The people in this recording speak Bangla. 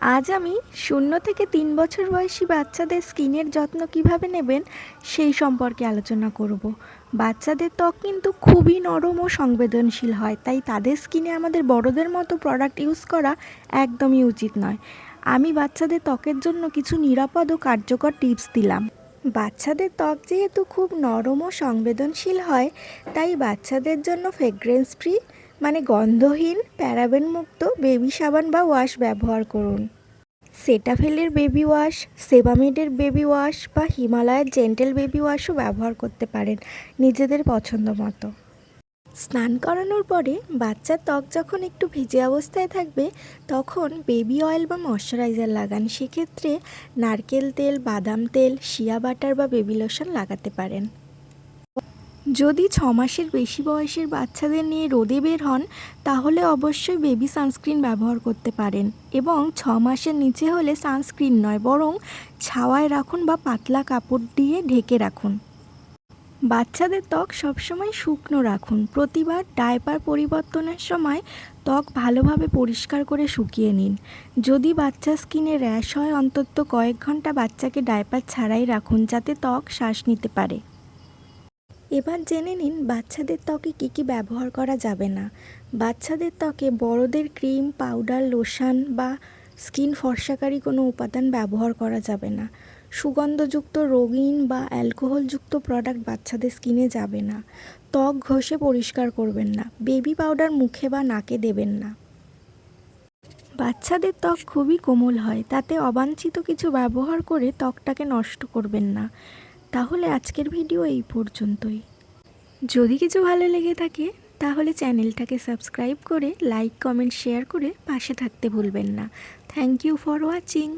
আজ আমি শূন্য থেকে তিন বছর বয়সী বাচ্চাদের স্কিনের যত্ন কীভাবে নেবেন সেই সম্পর্কে আলোচনা করব। বাচ্চাদের ত্বক কিন্তু খুবই নরম ও সংবেদনশীল হয়, তাই তাদের স্কিনে আমাদের বড়দের মতো প্রোডাক্ট ইউজ করা একদমই উচিত নয়। আমি বাচ্চাদের ত্বকের জন্য কিছু নিরাপদ ও কার্যকর টিপস দিলাম। বাচ্চাদের ত্বক যেহেতু খুব নরম ও সংবেদনশীল হয়, তাই বাচ্চাদের জন্য ফ্রেগ্রেন্স ফ্রি মানে গন্ধহীন, প্যারাবেন মুক্ত বেবি সাবান বা ওয়াশ ব্যবহার করুন। সেটাফেলের বেবি ওয়াশ, সেবামেডের বেবি ওয়াশ বা হিমালয়ের জেন্টেল বেবি ওয়াশও ব্যবহার করতে পারেন নিজেদের পছন্দ মতো। স্নান করানোর পরে বাচ্চার ত্বক যখন একটু ভিজে অবস্থায় থাকবে, তখন বেবি অয়েল বা ময়শ্চারাইজার লাগান। সেক্ষেত্রে নারকেল তেল, বাদাম তেল, শিয়া বাটার বা বেবি লোশন লাগাতে পারেন। যদি ছ মাসের বেশি বয়সের বাচ্চাদের নিয়ে রোদে বের হন, তাহলে অবশ্যই বেবি সানস্ক্রিন ব্যবহার করতে পারেন এবং ছ মাসের নিচে হলে সানস্ক্রিন নয়, বরং ছাওয়ায় রাখুন বা পাতলা কাপড় দিয়ে ঢেকে রাখুন। বাচ্চাদের ত্বক সবসময় শুকনো রাখুন। প্রতিবার ডায়পার পরিবর্তনের সময় ত্বক ভালোভাবে পরিষ্কার করে শুকিয়ে নিন। যদি বাচ্চার স্কিনে র্যাশ হয়, অন্তত কয়েক ঘণ্টা বাচ্চাকে ডায়পার ছাড়াই রাখুন যাতে ত্বক শ্বাস নিতে পারে। এবার জেনে নিন, বাচ্চাদের ত্বকে কী কী ব্যবহার করা যাবে না। বাচ্চাদের ত্বকে বড়দের ক্রিম, পাউডার, লোশন বা স্কিন ফর্সাকারী কোনো উপাদান ব্যবহার করা যাবে না। সুগন্ধযুক্ত রঙিন বা অ্যালকোহলযুক্ত প্রোডাক্ট বাচ্চাদের স্কিনে যাবে না। ত্বক ঘষে পরিষ্কার করবেন না, বেবি পাউডার মুখে বা নাকে দেবেন না। বাচ্চাদের ত্বক খুবই কোমল হয়, তাতে অবাঞ্ছিত কিছু ব্যবহার করে ত্বকটাকে নষ্ট করবেন না। তাহলে আজকের ভিডিও এই পর্যন্তই। যদি কিছু ভালো লেগে থাকে, তাহলে চ্যানেলটাকে সাবস্ক্রাইব করে, লাইক, কমেন্ট, শেয়ার করে পাশে থাকতে ভুলবেন না। Thank you for watching